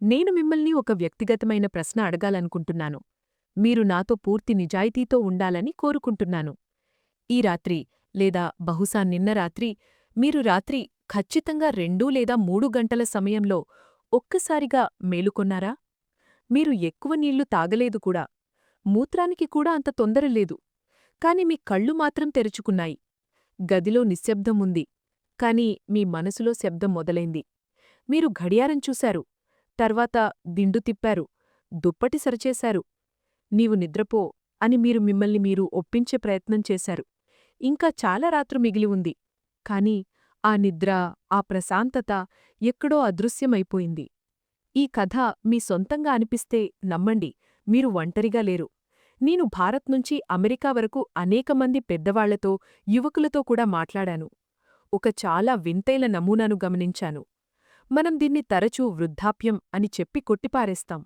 నేను మిమ్మల్ని ఒక వ్యక్తిగతమైన ప్రశ్న అడగాలనుకుంటున్నాను. మీరు నాతో పూర్తి నిజాయితీతో ఉండాలని కోరుకుంటున్నాను. ఈ రాత్రి లేదా బహుశా నిన్న రాత్రి మీరు రాత్రి ఖచ్చితంగా రెండు లేదా మూడు గంటల సమయంలో ఒక్కసారిగా మేలుకొన్నారా మీరు ఎక్కువ నీళ్ళు తాగలేదు కూడా. మూత్రానికి కూడా అంత తొందరలేదు కాని మీ కళ్ళు మాత్రం తెరుచుకున్నాయి. గదిలో నిశ్శబ్దం ఉంది. కాని మీ మనసులో శబ్దం మొదలైంది. మీరు గడియారం చూశారు. తర్వాత దిండు తిప్పారు. దుప్పటి సరిచేశారు. నీవు నిద్రపో అని మీరు మిమ్మల్ని మీరు ఒప్పించే ప్రయత్నం చేశారు. ఇంకా చాలా రాత్రు మిగిలి ఉంది. కాని ఆ నిద్ర ఆ ప్రశాంతత ఎక్కడో అదృశ్యమైపోయింది. ఈ కథ మీ సొంతంగా అనిపిస్తే నమ్మండి మీరు ఒంటరిగా లేరు. నేను భారత్ నుంచి అమెరికా వరకు అనేకమంది పెద్దవాళ్ళతో యువకులతో కూడా మాట్లాడాను. ఒక చాలా వింతైన నమూనాను గమనించాను. మనం దీన్ని తరచూ వృద్ధాప్యం అని చెప్పి కొట్టిపారేస్తాం.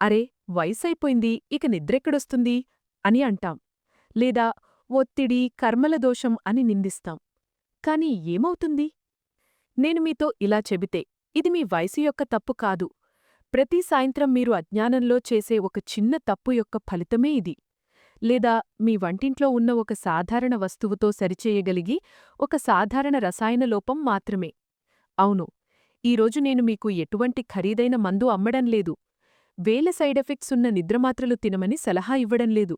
అరే వయసైపోయింది ఇక నిద్రెక్కడొస్తుంది? అని అంటాం. లేదా ఒత్తిడి కర్మల దోషం అని నిందిస్తాం. కాని ఏమవుతుంది? నేను మీతో ఇలా చెబితే ఇది మీ వయసు యొక్క తప్పు కాదు. ప్రతి సాయంత్రం మీరు అజ్ఞానంలో చేసే ఒక చిన్న తప్పు యొక్క ఫలితమే ఇది. లేదా మీ వంటింట్లో ఉన్న ఒక సాధారణ వస్తువుతో సరిచేయగలిగి ఒక సాధారణ రసాయన లోపం మాత్రమే. అవును ఈరోజు నేను మీకు ఎటువంటి ఖరీదైన మందు అమ్మడం లేదు. వేల సైడెఫెక్ట్స్ ఉన్న నిద్రమాత్రలు తినమని సలహా ఇవ్వడం లేదు.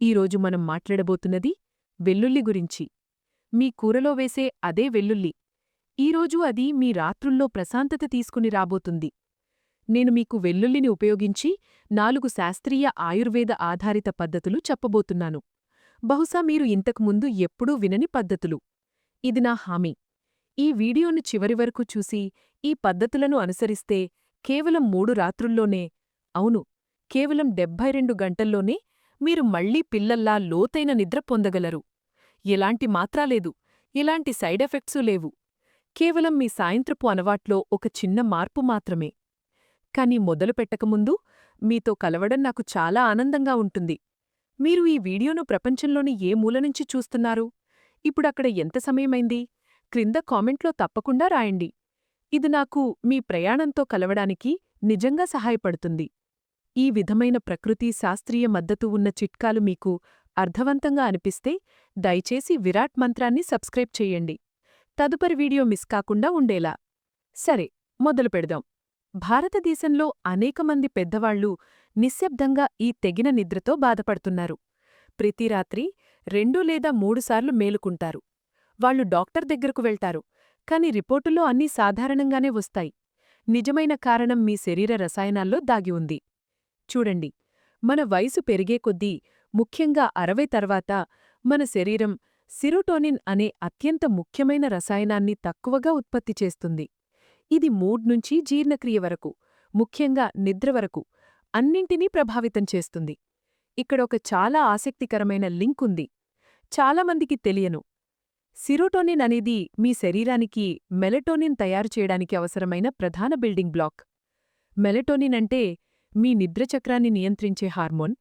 ఈరోజు మనం మాట్లాడబోతున్నది వెల్లుల్లి గురించి. మీ కూరలో వేసే అదే వెల్లుల్లి. ఈరోజు అది మీ రాత్రుల్లో ప్రశాంతత తీసుకుని రాబోతుంది. నేను మీకు వెల్లుల్లిని ఉపయోగించి నాలుగు శాస్త్రీయ ఆయుర్వేద ఆధారిత పద్ధతులు చెప్పబోతున్నాను. బహుశా మీరు ఇంతకుముందు ఎప్పుడూ వినని పద్ధతులు. ఇది నా హామీ. ఈ వీడియోను చివరి వరకు చూసి ఈ పద్ధతులను అనుసరిస్తే కేవలం మూడు రాత్రుల్లోనే అవును కేవలం డెబ్భై రెండు గంటల్లోనే మీరు మళ్ళీ పిల్లల్లా లోతైన నిద్ర పొందగలరు. ఎలాంటి మాత్రాలేదు ఎలాంటి సైడెఫెక్ట్సూ లేవు. కేవలం మీ సాయంత్రపు అలవాట్లో ఒక చిన్న మార్పు మాత్రమే. కాని మొదలుపెట్టకముందు మీతో కలవడం నాకు చాలా ఆనందంగా ఉంటుంది. మీరు ఈ వీడియోను ప్రపంచంలోని ఏ మూలనుంచి చూస్తున్నారు? ఇప్పుడక్కడ ఎంత సమయమైంది? క్రింద కామెంట్లో తప్పకుండా రాయండి. ఇది నాకు మీ ప్రయాణంతో కలవడానికి నిజంగా సహాయపడుతుంది. ఈ విధమైన ప్రకృతి శాస్త్రీయ మద్దతు ఉన్న చిట్కాలు మీకు అర్థవంతంగా అనిపిస్తే దయచేసి విరాట్ మంత్రాన్ని సబ్స్క్రైబ్ చెయ్యండి తదుపరి వీడియో మిస్ కాకుండా ఉండేలా. సరే మొదలు పెడదాం. భారతదేశంలో అనేకమంది పెద్దవాళ్ళు నిశ్శబ్దంగా ఈ తెగిన నిద్రతో బాధపడుతున్నారు. ప్రతి రాత్రి రెండు లేదా మూడుసార్లు మేలుకుంటారు. వాళ్ళు డాక్టర్ దగ్గరకు వెళ్తారు. కాని రిపోర్టులో అన్నీ సాధారణంగానే వస్తాయి. నిజమైన కారణం మీ శరీర రసాయనాల్లో దాగి ఉంది. చూడండి. మన వయసు పెరిగే కొద్దీ ముఖ్యంగా అరవై తర్వాత మన శరీరం సిరోటోనిన్ అనే అత్యంత ముఖ్యమైన రసాయనాన్ని తక్కువగా ఉత్పత్తి చేస్తుంది. ఇది మూడ్ నుంచి జీర్ణక్రియ వరకు ముఖ్యంగా నిద్ర వరకు అన్నింటినీ ప్రభావితం చేస్తుంది. ఇక్కడ ఒక చాలా ఆసక్తికరమైన లింక్ ఉంది. చాలామందికి తెలియను. సిరోటోనిన్ అనేది మీ శరీరానికి మెలటోనిన్ తయారు చేయడానికి అవసరమైన ప్రధాన బిల్డింగ్ బ్లాక్. మెలటోనిన్ అంటే మీ నిద్రచక్రాన్ని నియంత్రించే హార్మోన్.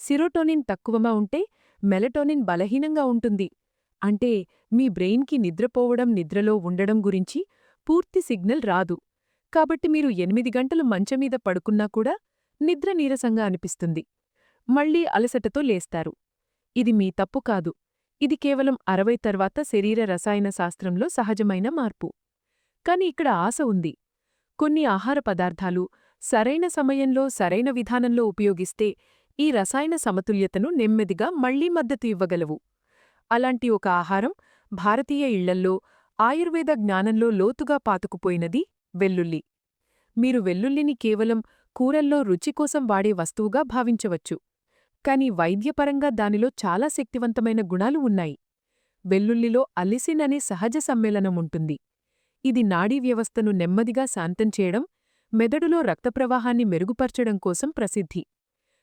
సిరోటోనిన్ తక్కువగా ఉంటే మెలటోనిన్ బలహీనంగా ఉంటుంది. అంటే మీ బ్రెయిన్కి నిద్రపోవడం నిద్రలో ఉండడం గురించి పూర్తి సిగ్నల్ రాదు. కాబట్టి మీరు ఎనిమిది గంటలు మంచమీద పడుకున్నా కూడా నిద్ర నీరసంగా అనిపిస్తుంది. మళ్ళీ అలసటతో లేస్తారు. ఇది మీ తప్పు కాదు. ఇది కేవలం అరవై తర్వాత శరీర రసాయన శాస్త్రంలో సహజమైన మార్పు. కాని ఇక్కడ ఆశ ఉంది. కొన్ని ఆహార పదార్థాలు సరైన సమయంలో సరైన విధానంలో ఉపయోగిస్తే ఈ రసాయన సమతుల్యతను నెమ్మదిగా మళ్ళీ మద్దతు ఇవ్వగలవు. అలాంటి ఒక ఆహారం భారతీయ ఇళ్ళల్లో ఆయుర్వేద జ్ఞానంలో లోతుగా పాతుకుపోయినది వెల్లుల్లి. మీరు వెల్లుల్లిని కేవలం కూరల్లో రుచి కోసం వాడే వస్తువుగా భావించవచ్చు. కాని వైద్యపరంగా దానిలో చాలా శక్తివంతమైన గుణాలు ఉన్నాయి. వెల్లుల్లిలో అలిసిన్ అనే సహజ సమ్మేళనం ఉంటుంది. ఇది నాడీ వ్యవస్థను నెమ్మదిగా శాంతం చేయడం మెదడులో రక్తప్రవాహాన్ని మెరుగుపర్చడం కోసం ప్రసిద్ధి.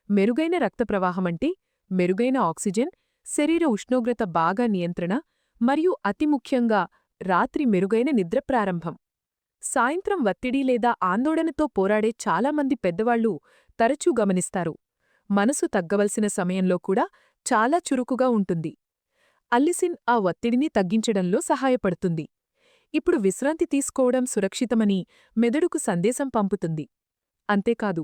మెరుగైన రక్తప్రవాహమంటే మెరుగైన ఆక్సిజన్ శరీర ఉష్ణోగ్రత బాగా నియంత్రణ మరియు అతి ముఖ్యంగా రాత్రి మెరుగైన నిద్ర ప్రారంభం. సాయంత్రం ఒత్తిడి లేదా ఆందోళనతో పోరాడే చాలామంది పెద్దవాళ్ళు తరచూ గమనిస్తారు. మనసు తగ్గవలసిన సమయంలో కూడా చాలా చురుకుగా ఉంటుంది. అల్లిసిన్ ఆ ఒత్తిడిని తగ్గించడంలో సహాయపడుతుంది. ఇప్పుడు విశ్రాంతి తీసుకోవడం సురక్షితమని మెదడుకు సందేశం పంపుతుంది. అంతేకాదు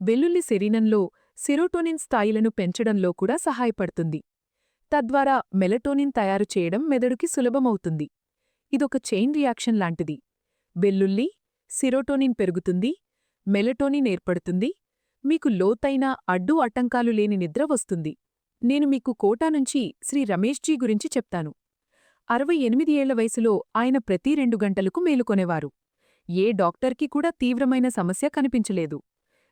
వెల్లుల్లి శరీరంలో సిరోటోనిన్ స్థాయిలను పెంచడంలో కూడా సహాయపడుతుంది. తద్వారా మెలటోనిన్ తయారు చేయడం మెదడుకి సులభమవుతుంది. ఇదొక చైన్ రియాక్షన్ లాంటిది. వెల్లుల్లి సిరోటోనిన్ పెరుగుతుంది మెలటోనిన్ ఏర్పడుతుంది మీకు లోతైన అడ్డు అట్టంకాలు లేని నిద్ర వస్తుంది. నేను మీకు కోటా నుంచి శ్రీ రమేష్జీ గురించి చెప్తాను. అరవై ఎనిమిది ఏళ్ళ వయసులో ఆయన ప్రతి రెండు గంటలకు మేలుకొనేవారు. ఏ డాక్టర్కి కూడా తీవ్రమైన సమస్య కనిపించలేదు.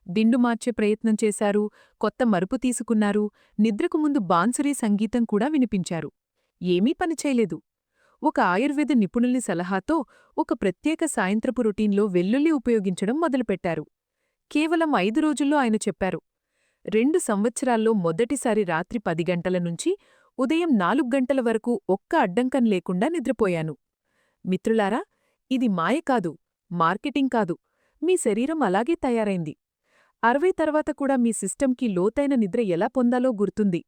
దిండు మార్చే ప్రయత్నం చేశారు కొత్త మరుపు తీసుకున్నారు నిద్రకు ముందు బాన్సురీ సంగీతం కూడా వినిపించారు. ఏమీ పనిచేయలేదు ఒక ఆయుర్వేద నిపుణుల్ని సలహాతో ఒక ప్రత్యేక సాయంత్రపు రొటీన్లో వెల్లుల్లి ఉపయోగించడం మొదలుపెట్టారు. కేవలం ఐదు రోజుల్లో ఆయన చెప్పారు. రెండు సంవత్సరాల్లో మొదటిసారి రాత్రి పది గంటల నుంచి ఉదయం నాలుగు గంటల వరకు ఒక్క అడ్డంకం లేకుండా నిద్రపోయాను. మిత్రులారా ఇది మాయ కాదు మార్కెటింగ్ కాదు మీ శరీరం అలాగే తయారైంది. అరవై తర్వాత కూడా మీ సిస్టంకి లోతైన నిద్ర ఎలా పొందాలో గుర్తుంది.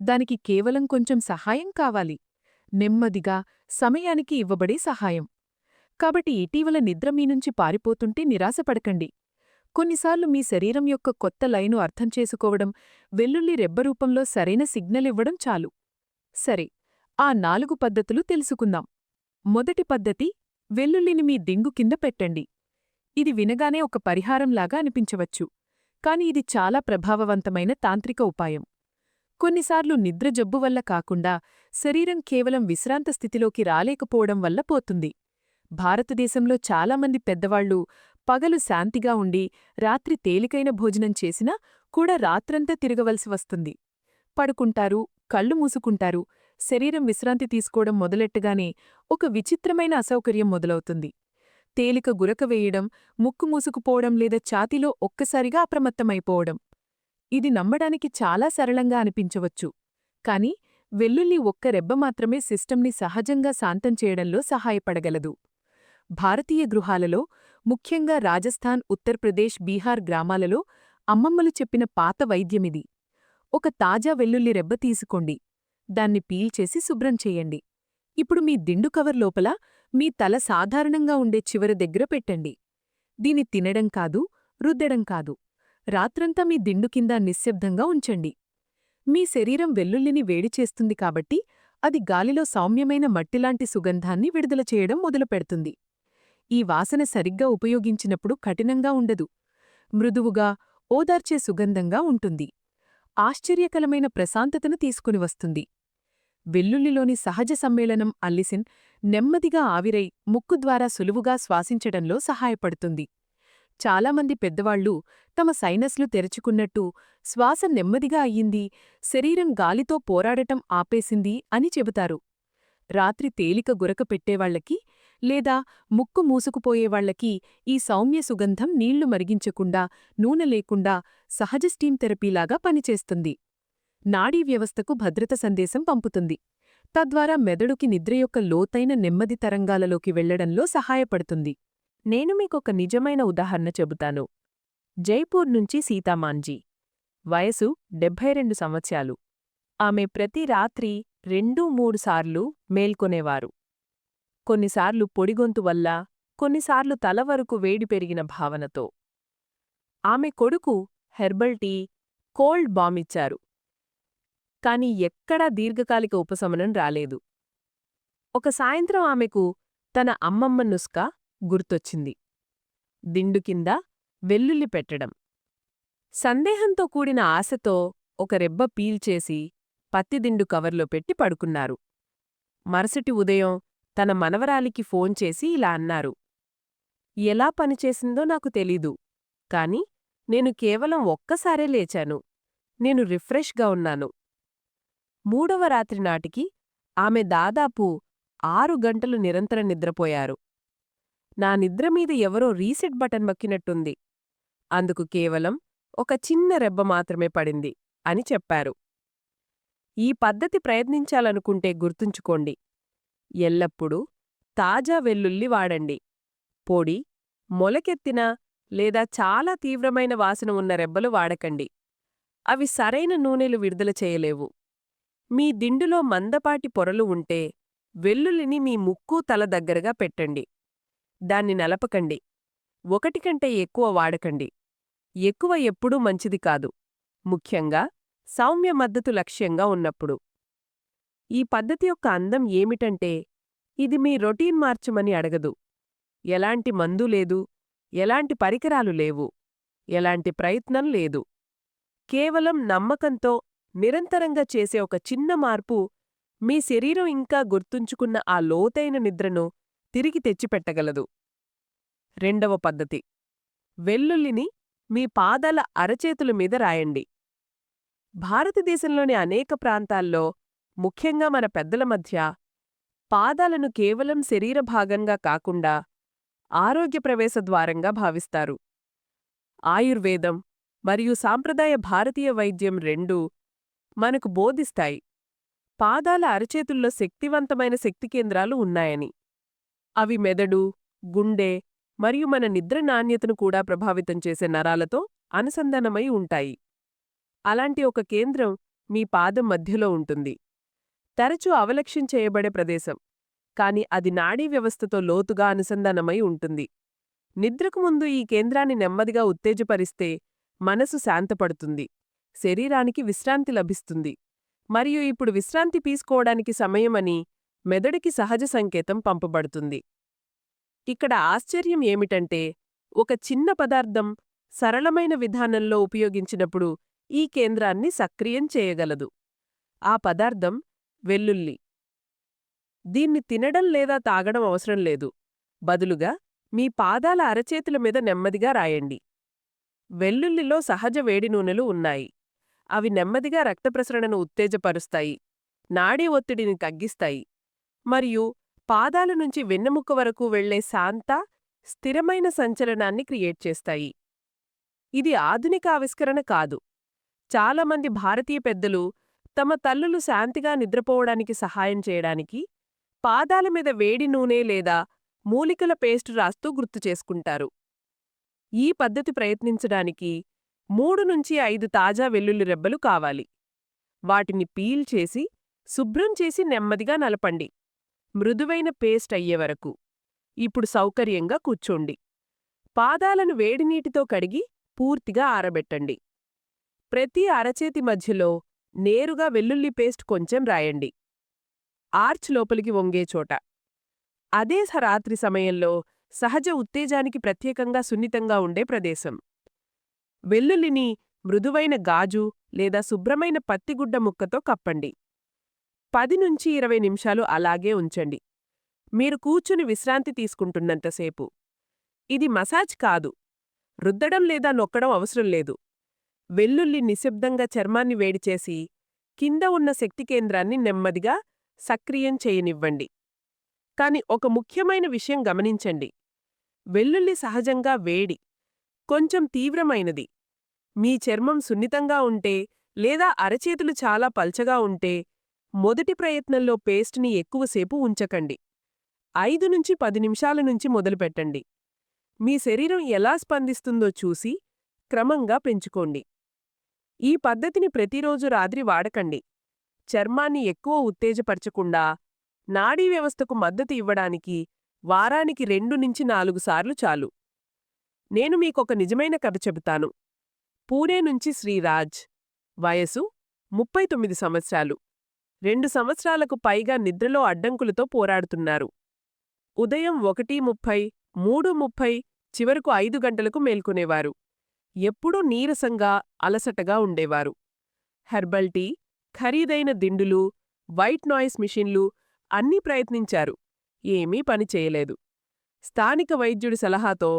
దానికి కేవలం కొంచెం సహాయం కావాలి. నెమ్మదిగా సమయానికి ఇవ్వబడే సహాయం. కాబట్టి ఇటీవల నిద్ర మీనుంచి పారిపోతుంటే నిరాశపడకండి. కొన్నిసార్లు మీ శరీరం యొక్క కొత్త లైను అర్థం చేసుకోవడం వెల్లుల్లి రెబ్బరూపంలో సరైన సిగ్నల్ ఇవ్వడం చాలు. సరే ఆ నాలుగు పద్ధతులు తెలుసుకుందాం. మొదటి పద్ధతి వెల్లుల్లిని మీ దింగు కింద పెట్టండి. ఇది వినగానే ఒక పరిహారంలాగా అనిపించవచ్చు కాని ఇది చాలా ప్రభావవంతమైన తాంత్రిక ఉపాయం. కొన్నిసార్లు నిద్ర జబ్బు వల్ల కాకుండా శరీరం కేవలం విశ్రాంత స్థితిలోకి రాలేకపోవడం వల్ల పోతుంది. భారతదేశంలో చాలామంది పెద్దవాళ్ళు పగలు శాంతిగా ఉండి రాత్రి తేలికైన భోజనం చేసినా కూడా రాత్రంతా తిరగవలసి వస్తుంది. పడుకుంటారు కళ్ళు మూసుకుంటారు శరీరం విశ్రాంతి తీసుకోవడం మొదలెట్టగానే ఒక విచిత్రమైన అసౌకర్యం మొదలవుతుంది. తేలిక గురక వేయడం ముక్కు మూసుకుపోవడం లేదా ఛాతీలో ఒక్కసారిగా అప్రమత్తమైపోవడం. ఇది నమ్మడానికి చాలా సరళంగా అనిపించవచ్చు. కాని వెల్లుల్లి ఒక్క రెబ్బ మాత్రమే సిస్టమ్ని సహజంగా శాంతం చేయడంలో సహాయపడగలదు. భారతీయ గృహాలలో ముఖ్యంగా రాజస్థాన్ ఉత్తర్ప్రదేశ్ బీహార్ గ్రామాలలో అమ్మమ్మలు చెప్పిన పాత వైద్యమిది. ఒక తాజా వెల్లుల్లి రెబ్బ తీసుకోండి. దాన్ని పీల్చేసి శుభ్రం చెయ్యండి ఇప్పుడు మీ దిండు కవర్ లోపల మీ తల సాధారణంగా ఉండే చివరి దగ్గర పెట్టండి. దీని తినడం కాదు రుద్దడం కాదు. రాత్రంతా మీ దిండు కింద నిశ్శబ్దంగా ఉంచండి. మీ శరీరం వెల్లుల్లిని వేడి చేస్తుంది కాబట్టి అది గాలిలో సౌమ్యమైన మట్టిలాంటి సుగంధాన్ని విడుదల చేయడం మొదలుపెడుతుంది. ఈ వాసన సరిగ్గా ఉపయోగించినప్పుడు కఠినంగా ఉండదు. మృదువుగా ఓదార్చే సుగంధంగా ఉంటుంది. ఆశ్చర్యకరమైన ప్రశాంతతను తీసుకుని వస్తుంది. వెల్లుల్లిలోని సహజ సమ్మేళనం అల్లిసిన్ నెమ్మదిగా ఆవిరై ముక్కు ద్వారా సులువుగా శ్వాసించడంలో సహాయపడుతుంది. చాలామంది పెద్దవాళ్ళు తమ సైనస్లు తెరుచుకున్నట్టు శ్వాస నెమ్మదిగా అయ్యింది శరీరం గాలితో పోరాడటం ఆపేసింది అని చెబుతారు. రాత్రి తేలిక గురక పెట్టేవాళ్ళకి లేదా ముక్కు మూసుకుపోయేవాళ్ళకి ఈ సౌమ్య సుగంధం నీళ్ళు మరిగించకుండా నూనె లేకుండా సహజ స్టీమ్ థెరపీలాగా పనిచేస్తుంది. నాడీ వ్యవస్థకు భద్రత సందేశం పంపుతుంది. తద్వారా మెదడుకి నిద్ర యొక్క లోతైన నెమ్మది తరంగాలలోకి వెళ్ళడంలో సహాయపడుతుంది. నేను మీకొక నిజమైన ఉదాహరణ చెబుతాను. జైపూర్ నుంచి సీతామాంజీ. వయసు డెబ్భై రెండు సంవత్సరాలు. ఆమె ప్రతి రాత్రి రెండు మూడు సార్లు మేల్కొనేవారు. కొన్నిసార్లు పొడిగొంతు వల్ల కొన్నిసార్లు తల వరకు వేడి పెరిగిన భావనతో. ఆమె కొడుకు హెర్బల్ టీ కోల్డ్ బామిచ్చారు కాని ఎక్కడా దీర్ఘకాలిక ఉపశమనం రాలేదు. ఒక సాయంత్రం ఆమెకు తన అమ్మమ్మ నుస్క గుర్తొచ్చింది. దిండు కింద వెల్లుల్లి పెట్టడం. సందేహంతో కూడిన ఆశతో ఒక రెబ్బ పీల్చేసి పత్తిదిండు కవర్లో పెట్టి పడుకున్నారు. మరుసటి ఉదయం తన మనవరాలికి ఫోన్ చేసి ఇలా అన్నారు. ఎలా పనిచేసిందో నాకు తెలీదు కాని నేను కేవలం ఒక్కసారే లేచాను. నేను రిఫ్రెష్గా ఉన్నాను. మూడవ రాత్రి నాటికి ఆమె దాదాపు ఆరు గంటలు నిరంతరం నిద్రపోయారు. నా నిద్రమీద ఎవరో రీసెట్ బటన్ మక్కినట్టుంది అందుకు కేవలం ఒక చిన్న రెబ్బ మాత్రమే పడింది అని చెప్పారు. ఈ పద్ధతి ప్రయత్నించాలనుకుంటే గుర్తుంచుకోండి. ఎల్లప్పుడూ తాజా వెల్లుల్లి వాడండి. పొడి మొలకెత్తిన లేదా చాలా తీవ్రమైన వాసన ఉన్న రెబ్బలు వాడకండి. అవి సరైన నూనెలు విడుదల చేయలేవు. మీ దిండులో మందపాటి పొరలు ఉంటే వెల్లుల్లిని మీ ముక్కు తల దగ్గరగా పెట్టండి. దాన్ని నలపకండి. ఒకటి కంటే ఎక్కువ వాడకండి. ఎక్కువ ఎప్పుడూ మంచిది కాదు. ముఖ్యంగా సౌమ్య మద్దతు లక్ష్యంగా ఉన్నప్పుడు. ఈ పద్ధతి యొక్క అందం ఏమిటంటే ఇది మీ రొటీన్ మార్చమని అడగదు. ఎలాంటి మందు లేదు ఎలాంటి పరికరాలు లేవు ఎలాంటి ప్రయత్నం లేదు. కేవలం నమ్మకంతో నిరంతరంగా చేసే ఒక చిన్న మార్పు మీ శరీరం ఇంకా గుర్తుంచుకున్న ఆ లోతైన నిద్రను తిరిగి తెచ్చిపెట్టగలదు. రెండవ పద్ధతి. వెల్లుల్లిని మీ పాదాల అరచేతుల మీద రాయండి. భారతదేశంలోని అనేక ప్రాంతాల్లో ముఖ్యంగా మన పెద్దల మధ్య పాదాలను కేవలం శరీర భాగంగా కాకుండా ఆరోగ్య ప్రవేశ ద్వారంగా భావిస్తారు. ఆయుర్వేదం మరియు సాంప్రదాయ భారతీయ వైద్యం రెండూ మనకు బోధిస్తాయి. పాదాల అరచేతుల్లో శక్తివంతమైన శక్తి కేంద్రాలు ఉన్నాయని. అవి మెదడు గుండె మరియు మన నిద్ర నాణ్యతను కూడా ప్రభావితం చేసే నరాలతో అనుసంధానమై ఉంటాయి. అలాంటి ఒక కేంద్రం మీ పాదం మధ్యలో ఉంటుంది. తరచూ అవలక్ష్యం చేయబడే ప్రదేశం. కాని అది నాడీ వ్యవస్థతో లోతుగా అనుసంధానమై ఉంటుంది. నిద్రకు ముందు ఈ కేంద్రాన్ని నెమ్మదిగా ఉత్తేజపరిస్తే మనసు శాంతపడుతుంది. శరీరానికి విశ్రాంతి లభిస్తుంది. మరియు ఇప్పుడు విశ్రాంతి తీసుకోవడానికి సమయమని మెదడుకి సహజ సంకేతం పంపబడుతుంది. ఇక్కడ ఆశ్చర్యం ఏమిటంటే ఒక చిన్న పదార్థం సరళమైన విధానంలో ఉపయోగించినప్పుడు ఈ కేంద్రాన్ని సక్రియం చేయగలదు. ఆ పదార్థం వెల్లుల్లి. దీన్ని తినడం లేదా తాగడం అవసరం లేదు. బదులుగా మీ పాదాల అరచేతుల మీద నెమ్మదిగా రాయండి. వెల్లుల్లిలో సహజ వేడి నూనెలు ఉన్నాయి. అవి నెమ్మదిగా రక్తప్రసరణను ఉత్తేజపరుస్తాయి. నాడీ ఒత్తిడిని తగ్గిస్తాయి. మరియు పాదాల నుంచి వెన్నెముక్క వరకు వెళ్ళే శాంత స్థిరమైన సంచలనాన్ని క్రియేట్ చేస్తాయి. ఇది ఆధునిక ఆవిష్కరణ కాదు. చాలామంది భారతీయ పెద్దలు తమ తల్లులు శాంతిగా నిద్రపోవడానికి సహాయం చేయడానికి పాదాల మీద వేడి నూనె లేదా మూలికల పేస్టు రాస్తూ గుర్తు చేసుకుంటారు. ఈ పద్ధతి ప్రయత్నించడానికి మూడు నుంచి ఐదు తాజా వెల్లుల్లి రెబ్బలు కావాలి. వాటిని పీల్ చేసి శుభ్రం చేసి నెమ్మదిగా నలపండి. మృదువైన పేస్ట్ అయ్యేవరకు ఇప్పుడు సౌకర్యంగా కూర్చోండి. పాదాలను వేడినీటితో కడిగి పూర్తిగా ఆరబెట్టండి. ప్రతి అరచేతి మధ్యలో నేరుగా వెల్లుల్లి పేస్ట్ కొంచెం రాయండి. ఆర్చ్ లోపలికి వంగే చోట. అదే రాత్రి సమయంలో సహజ ఉత్తేజానికి ప్రత్యేకంగా సున్నితంగా ఉండే ప్రదేశం. వెల్లుల్లిని మృదువైన గాజు లేదా శుభ్రమైన పత్తిగుడ్డ ముక్కతో కప్పండి. పది నుంచి ఇరవై నిమిషాలు అలాగే ఉంచండి. మీరు కూర్చుని విశ్రాంతి తీసుకుంటున్నంతసేపు ఇది మసాజ్ కాదు. రుద్దడం లేదా నొక్కడం అవసరం లేదు. వెల్లుల్లి నిశ్శబ్దంగా చర్మాన్ని వేడిచేసి కింద ఉన్న శక్తి కేంద్రాన్ని నెమ్మదిగా సక్రియం చేయనివ్వండి. కాని ఒక ముఖ్యమైన విషయం గమనించండి. వెల్లుల్లి సహజంగా వేడి కొంచెం తీవ్రమైనది. మీ చర్మం సున్నితంగా ఉంటే లేదా అరచేతులు చాలా పల్చగా ఉంటే మొదటి ప్రయత్నంలో పేస్ట్ని ఎక్కువసేపు ఉంచకండి. ఐదు నుంచి పది నిమిషాల నుంచి మొదలుపెట్టండి. మీ శరీరం ఎలా స్పందిస్తుందో చూసి క్రమంగా పెంచుకోండి. ఈ పద్ధతిని ప్రతిరోజు రాత్రి వాడకండి. చర్మాన్ని ఎక్కువ ఉత్తేజపరచకుండా నాడీ వ్యవస్థకు మద్దతు ఇవ్వడానికి వారానికి రెండు నుంచి నాలుగు సార్లు చాలు. నేను మీకొక నిజమైన కథ చెబుతాను. పూణే నుంచి శ్రీరాజ్ వయసు ముప్పై తొమ్మిది సంవత్సరాలు. రెండు సంవత్సరాలకు పైగా నిద్రలో అడ్డంకులతో పోరాడుతున్నారు. ఉదయం ఒకటి ముప్పై మూడు ముప్పై చివరకు ఐదు గంటలకు మేల్కొనేవారు. ఎప్పుడూ నీరసంగా అలసటగా ఉండేవారు. హెర్బల్ టీ ఖరీదైన దిండులు వైట్ నాయిస్ మిషన్లు అన్నీ ప్రయత్నించారు. ఏమీ పనిచేయలేదు స్థానిక వైద్యుడి సలహాతో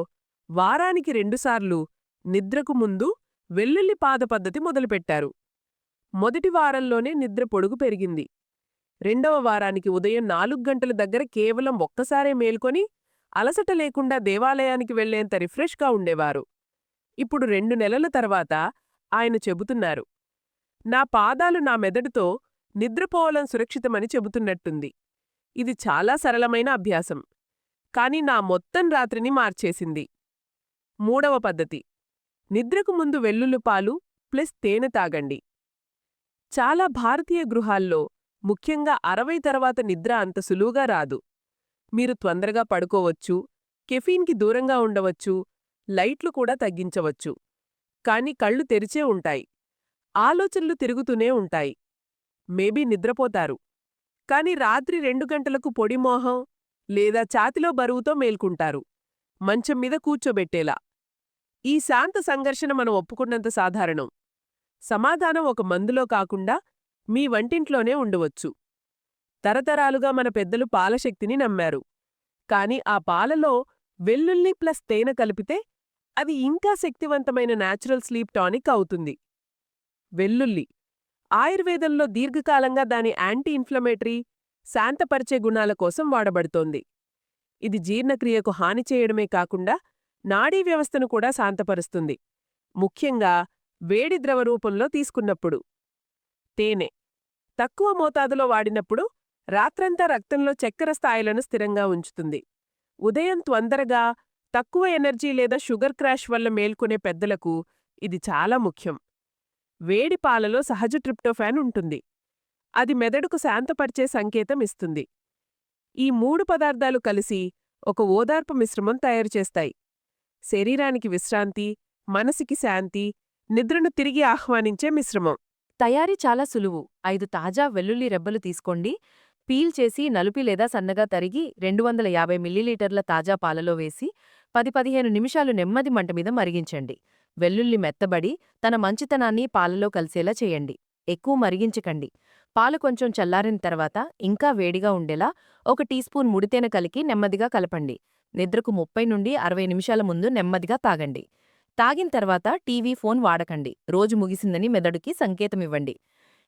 వారానికి రెండుసార్లు నిద్రకు ముందు వెల్లుల్లి పాద పద్ధతి మొదలుపెట్టారు. మొదటి వారంలోనే నిద్ర పొడుగు పెరిగింది. రెండవ వారానికి ఉదయం నాలుగు గంటల దగ్గర కేవలం ఒక్కసారే మేల్కొని అలసట లేకుండా దేవాలయానికి వెళ్ళేంత రిఫ్రెష్గా ఉండేవారు. ఇప్పుడు రెండు నెలల తర్వాత ఆయన చెబుతున్నారు. నా పాదాలు నా మెదడుతో నిద్రపోవలం సురక్షితమని చెబుతున్నట్టుంది. ఇది చాలా సరళమైన అభ్యాసం. కాని నా మొత్తం రాత్రిని మార్చేసింది. మూడవ పద్ధతి. నిద్రకు ముందు వెల్లుల్లిపాలు ప్లస్ తేనె తాగండి. చాలా భారతీయ గృహాల్లో ముఖ్యంగా అరవై తర్వాత నిద్ర అంత సులువుగా రాదు. మీరు తొందరగా పడుకోవచ్చు కెఫీన్కి దూరంగా ఉండవచ్చు లైట్లు కూడా తగ్గించవచ్చు. కాని కళ్ళు తెరిచే ఉంటాయి. ఆలోచనలు తిరుగుతూనే ఉంటాయి. మేబీ నిద్రపోతారు. కాని రాత్రి రెండు గంటలకు పొడిమోహం లేదా ఛాతిలో బరువుతో మేల్కుంటారు. మంచం మీద కూర్చోబెట్టేలా. ఈ శాంత సంఘర్షణ మనం ఒప్పుకున్నంత సాధారణం. సమాధానం ఒక మందులో కాకుండా మీ వంటింట్లోనే ఉండవచ్చు. తరతరాలుగా మన పెద్దలు పాలశక్తిని నమ్మారు. కాని ఆ పాలలో వెల్లుల్లి ప్లస్ తేనె కలిపితే అది ఇంకా శక్తివంతమైన నాచురల్ స్లీప్ టానిక్ అవుతుంది. వెల్లుల్లి. ఆయుర్వేదంలో దీర్ఘకాలంగా దాని యాంటీ ఇన్ఫ్లమేటరీ శాంతపరిచే గుణాల కోసం వాడబడుతోంది. ఇది జీర్ణక్రియకు హాని చేయడమే కాకుండా నాడీ వ్యవస్థను కూడా శాంతపరుస్తుంది. ముఖ్యంగా వేడి ద్రవ రూపంలో తీసుకున్నప్పుడు. తేనె. తక్కువ మోతాదులో వాడినప్పుడు రాత్రంతా రక్తంలో చక్కెర స్థాయిలను స్థిరంగా ఉంచుతుంది. ఉదయం తొందరగా తక్కువ ఎనర్జీ లేదా షుగర్ క్రాష్ వల్ల మేల్కొనే పెద్దలకు ఇది చాలా ముఖ్యం. వేడి పాలలో సహజ ట్రిప్టోఫాన్ ఉంటుంది. అది మెదడుకు శాంతపరిచే సంకేతం ఇస్తుంది. ఈ మూడు పదార్థాలు కలిసి ఒక ఓదార్పు మిశ్రమం తయారు చేస్తాయి. శరీరానికి విశ్రాంతి మనసికి శాంతి నిద్రను తిరిగి ఆహ్వానించే మిశ్రమం. తయారీ చాలా సులువు. ఐదు తాజా వెల్లుల్లి రెబ్బలు తీసుకోండి. పీల్ చేసి నలుపి లేదా సన్నగా తరిగి రెండు వందల యాభై మిల్లీలీటర్ల తాజా పాలలో వేసి పది పదిహేను నిమిషాలు నెమ్మది మంట మీద మరిగించండి. వెల్లుల్లి మెత్తబడి తన మంచితనాన్ని పాలలో కలిసేలా చేయండి. ఎక్కువ మరిగించకండి. పాలు కొంచెం చల్లారిన తర్వాత ఇంకా వేడిగా ఉండేలా ఒక టీ స్పూన్ ముడితేనె కలికి నెమ్మదిగా కలపండి. నిద్రకు ముప్పై నుండి అరవై నిమిషాల ముందు నెమ్మదిగా తాగండి. తాగిన తర్వాత టీవీ ఫోన్ వాడకండి. రోజు ముగిసిందని మెదడుకి సంకేతమివ్వండి.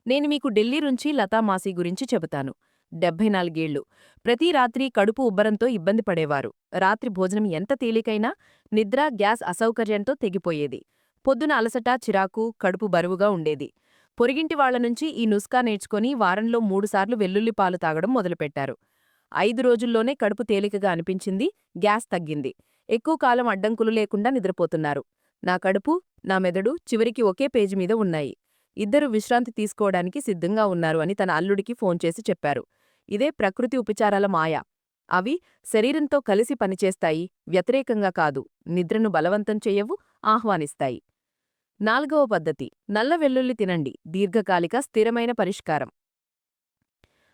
నేను మీకు ఢిల్లీ నుంచి లతామాసీ గురించి చెబుతాను. డెబ్బై నాలుగేళ్ళు ప్రతి రాత్రి కడుపు ఉబ్బరంతో ఇబ్బంది పడేవారు. రాత్రి భోజనం ఎంత తేలికైనా నిద్ర గ్యాస్ అసౌకర్యంతో తెగిపోయేది. పొద్దున అలసట చిరాకు కడుపు బరువుగా ఉండేది. పొరిగింటి వాళ్ళ నుంచి ఈ నుస్కా నేర్చుకుని వారంలో మూడుసార్లు వెల్లుల్లి పాలు తాగడం మొదలుపెట్టారు. ఐదు రోజుల్లోనే కడుపు తేలికగా అనిపించింది గ్యాస్ తగ్గింది. ఎక్కువ కాలం అడ్డంకులు లేకుండా నిద్రపోతున్నారు. నా కడుపు నా మెదడు చివరికి ఒకే పేజీ మీద ఉన్నాయి. ఇద్దరు విశ్రాంతి తీసుకోవడానికి సిద్ధంగా ఉన్నారు అని తన అల్లుడికి ఫోన్ చేసి చెప్పారు. ఇదే ప్రకృతి ఉపచారాల మాయ. అవి శరీరంతో కలిసి పనిచేస్తాయి వ్యతిరేకంగా కాదు నిద్రను బలవంతం చెయ్యవు ఆహ్వానిస్తాయి. నాల్గవ పద్ధతి నల్ల వెల్లుల్లి తినండి దీర్ఘకాలిక స్థిరమైన పరిష్కారం.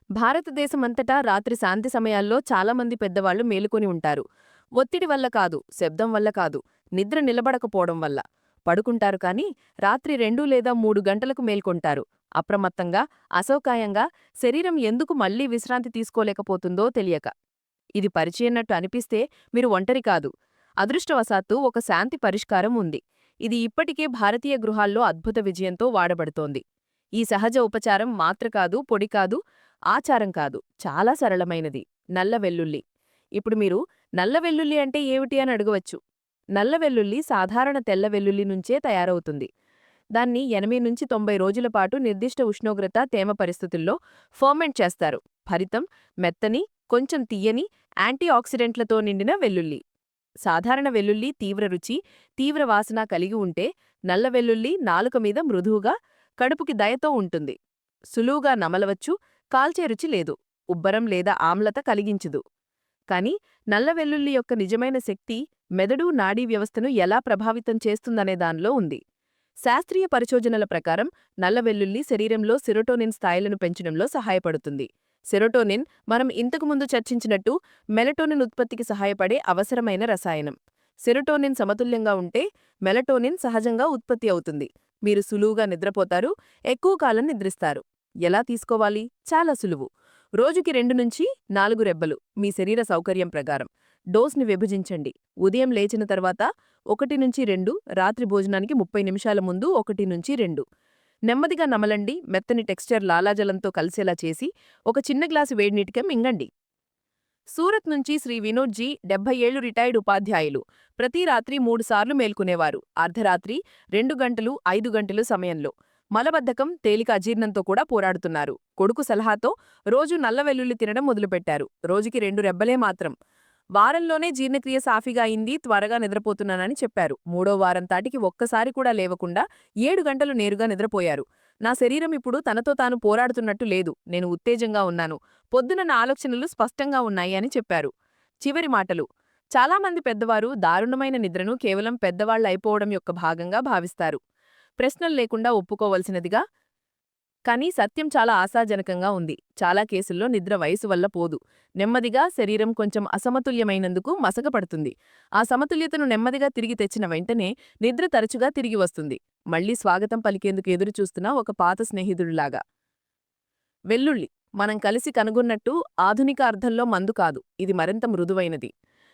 భారతదేశమంతటా రాత్రి శాంతి సమయాల్లో చాలామంది పెద్దవాళ్ళు మేలుకొని ఉంటారు. ఒత్తిడి వల్ల కాదు శబ్దం వల్ల కాదు నిద్ర నిలబడకపోవడం వల్ల. పడుకుంటారు కాని రాత్రి రెండు లేదా మూడు గంటలకు మేల్కొంటారు. అప్రమత్తంగా అసౌకాయంగా శరీరం ఎందుకు మళ్ళీ విశ్రాంతి తీసుకోలేకపోతుందో తెలియక. ఇది పరిచయన్నట్టు అనిపిస్తే మీరు ఒంటరి కాదు. అదృష్టవశాత్తు ఒక శాంతి పరిష్కారం ఉంది. ఇది ఇప్పటికే భారతీయ గృహాల్లో అద్భుత విజయంతో వాడబడుతోంది. ఈ సహజ ఉపచారం మాత్ర కాదు పొడి కాదు ఆచారం కాదు. చాలా సరళమైనది. నల్ల వెల్లుల్లి. ఇప్పుడు మీరు నల్ల వెల్లుల్లి అంటే ఏమిటి అని అడగవచ్చు. నల్ల వెల్లుల్లి సాధారణ తెల్ల వెల్లుల్లి నుంచే తయారవుతుంది. దాన్ని ఎనభై నుంచి తొంభై రోజుల పాటు నిర్దిష్ట ఉష్ణోగ్రత తేమ పరిస్థితుల్లో ఫర్మెంట్ చేస్తారు. ఫలితం మెత్తని కొంచెం తీయని యాంటీ ఆక్సిడెంట్లతో నిండిన వెల్లుల్లి. సాధారణ వెల్లుల్లి తీవ్ర రుచి తీవ్ర వాసన కలిగి ఉంటే నల్ల వెల్లుల్లి నాలుక మీద మృదువుగా కడుపుకి దయతో ఉంటుంది. సులువుగా నమలవచ్చు కాల్చే రుచి లేదు ఉబ్బరం లేదా ఆమ్లత కలిగించదు. కాని నల్ల వెల్లుల్లి యొక్క నిజమైన శక్తి మెదడు నాడీ వ్యవస్థను ఎలా ప్రభావితం చేస్తుందనే దానిలో ఉంది. శాస్త్రీయ పరిశోధనల ప్రకారం నల్ల వెల్లుల్లి శరీరంలో సెరోటోనిన్ స్థాయిలను పెంచడంలో సహాయపడుతుంది. సెరోటోనిన్ మనం ఇంతకుముందు చర్చించినట్టు మెలటోనిన్ ఉత్పత్తికి సహాయపడే అవసరమైన రసాయనం. సెరోటోనిన్ సమతుల్యంగా ఉంటే మెలటోనిన్ సహజంగా ఉత్పత్తి అవుతుంది. మీరు సులువుగా నిద్రపోతారు ఎక్కువ కాలం నిద్రిస్తారు. ఎలా తీసుకోవాలి? చాలా సులువు. రోజుకి రెండు నుంచి నాలుగు రెబ్బలు మీ శరీర సౌకర్యం ప్రకారం. డోస్ని విభజించండి. ఉదయం లేచిన తర్వాత ఒకటి నుంచి రెండు రాత్రి భోజనానికి ముప్పై నిమిషాల ముందు ఒకటి నుంచి రెండు. నెమ్మదిగా నమలండి. మెత్తని టెక్స్చర్ లాలాజలంతో కలిసేలా చేసి ఒక చిన్న గ్లాసు వేడినీటికే మింగండి సూరత్ నుంచి శ్రీ వినోద్జీ డెబ్బై ఏళ్ళు రిటైర్డ్ ఉపాధ్యాయులు. ప్రతి రాత్రి మూడుసార్లు మేల్కొనేవారు. అర్ధరాత్రి రెండు గంటలు ఐదు గంటలు సమయంలో. మలబద్ధకం తేలిక అజీర్ణంతో కూడా పోరాడుతున్నారు. కొడుకు సలహాతో రోజు నల్ల వెల్లుల్లి తినడం మొదలుపెట్టారు. రోజుకి రెండు రెబ్బలే మాత్రం. వారంలోనే జీర్ణక్రియ సాఫీగా అయింది త్వరగా నిద్రపోతున్నానని చెప్పారు. మూడో వారం తాటికి ఒక్కసారి కూడా లేవకుండా ఏడు గంటలు నేరుగా నిద్రపోయారు. నా శరీరం ఇప్పుడు తనతో తాను పోరాడుతున్నట్టు లేదు. నేను ఉత్తేజంగా ఉన్నాను. పొద్దున నా ఆలోచనలు స్పష్టంగా ఉన్నాయి అని చెప్పారు. చివరి మాటలు. చాలామంది పెద్దవారు దారుణమైన నిద్రను కేవలం పెద్దవాళ్ళ అయిపోవడం యొక్క భాగంగా భావిస్తారు. ప్రశ్నలు లేకుండా ఒప్పుకోవలసినదిగా కానీ సత్యం చాలా ఆశాజనకంగా ఉంది. చాలా కేసుల్లో నిద్ర వయసు వల్ల పోదు. నెమ్మదిగా శరీరం కొంచెం అసమతుల్యమైనందుకు మసకపడుతుంది. ఆ సమతుల్యతను నెమ్మదిగా తిరిగి తెచ్చిన వెంటనే నిద్ర తరచుగా తిరిగి వస్తుంది. మళ్ళీ స్వాగతం పలికేందుకు ఎదురుచూస్తున్న ఒక పాత స్నేహితుడిలాగా. వెల్లుల్లి మనం కలిసి కనుగొన్నట్టు ఆధునిక అర్థంలో మందు కాదు. ఇది మరింత మృదువైనది.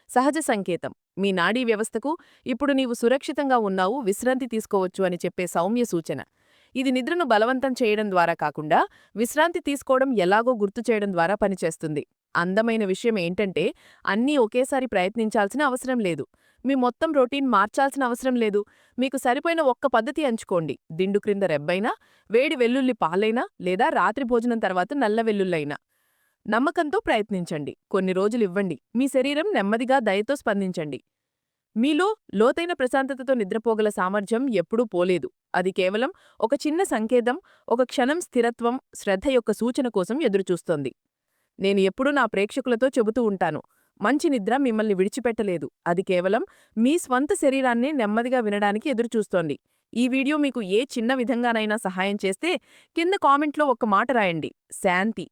సహజ సంకేతం. మీ నాడీ వ్యవస్థకు ఇప్పుడు నీవు సురక్షితంగా ఉన్నావు విశ్రాంతి తీసుకోవచ్చు అని చెప్పే సౌమ్య సూచన. ఇది నిద్రను బలవంతం చేయడం ద్వారా కాకుండా విశ్రాంతి తీసుకోవడం ఎలాగో గుర్తు చేయడం ద్వారా పనిచేస్తుంది. అందమైన విషయం ఏంటంటే అన్నీ ఒకేసారి ప్రయత్నించాల్సిన అవసరం లేదు. మీ మొత్తం రొటీన్ మార్చాల్సిన అవసరం లేదు. మీకు సరిపోయిన ఒక్క పద్ధతి ఎంచుకోండి. దిండు క్రింద రెబ్బైనా వేడి వెల్లుల్లి పాలైనా లేదా రాత్రి భోజనం తర్వాత నల్ల వెల్లుల్లైనా. నమ్మకంతో ప్రయత్నించండి. కొన్ని రోజులు ఇవ్వండి. మీ శరీరం నెమ్మదిగా దయతో స్పందించండి. మీలో లోతైన ప్రశాంతతతో నిద్రపోగల సామర్థ్యం ఎప్పుడూ పోలేదు. అది కేవలం ఒక చిన్న సంకేతం ఒక క్షణం స్థిరత్వం శ్రద్ధ యొక్క సూచన కోసం ఎదురుచూస్తోంది. నేను ఎప్పుడూ నా ప్రేక్షకులతో చెబుతూ ఉంటాను మంచి నిద్ర మిమ్మల్ని విడిచిపెట్టలేదు. అది కేవలం మీ స్వంత శరీరాన్ని నెమ్మదిగా వినడానికి ఎదురుచూస్తోంది. ఈ వీడియో మీకు ఏ చిన్న విధంగానైనా సహాయం చేస్తే కింద కామెంట్లో ఒక్క మాట రాయండి. శాంతి.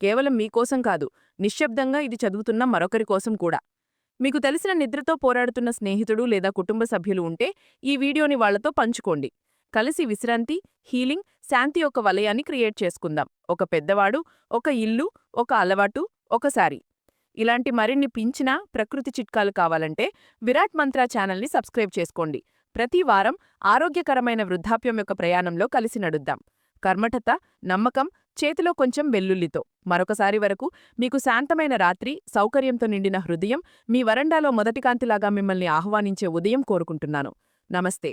కేవలం మీకోసం కాదు నిశ్శబ్దంగా ఇది చదువుతున్న మరొకరి కోసం కూడా. మీకు తెలిసిన నిద్రతో పోరాడుతున్న స్నేహితుడు లేదా కుటుంబ సభ్యులు ఉంటే ఈ వీడియోని వాళ్ళతో పంచుకోండి. కలిసి విశ్రాంతి హీలింగ్ శాంతి యొక్క వలయాన్ని క్రియేట్ చేసుకుందాం. ఒక పెద్దవాడు ఒక ఇల్లు ఒక అలవాటు ఒకసారి ఇలాంటి మరిన్ని పించిన ప్రకృతి చిట్కాలు కావాలంటే విరాట్ మంత్రా ఛానల్ని సబ్స్క్రైబ్ చేసుకోండి. ప్రతి వారం ఆరోగ్యకరమైన వృద్ధాప్యం యొక్క ప్రయాణంలో కలిసి నడుద్దాం. కర్మఠత నమ్మకం చేతిలో కొంచెం వెల్లుల్లితో. మరొకసారి వరకు మీకు శాంతమైన రాత్రి సౌకర్యంతో నిండిన హృదయం మీ వరండాలో మొదటి కాంతిలాగా మిమ్మల్ని ఆహ్వానించే ఉదయం కోరుకుంటున్నాను. నమస్తే.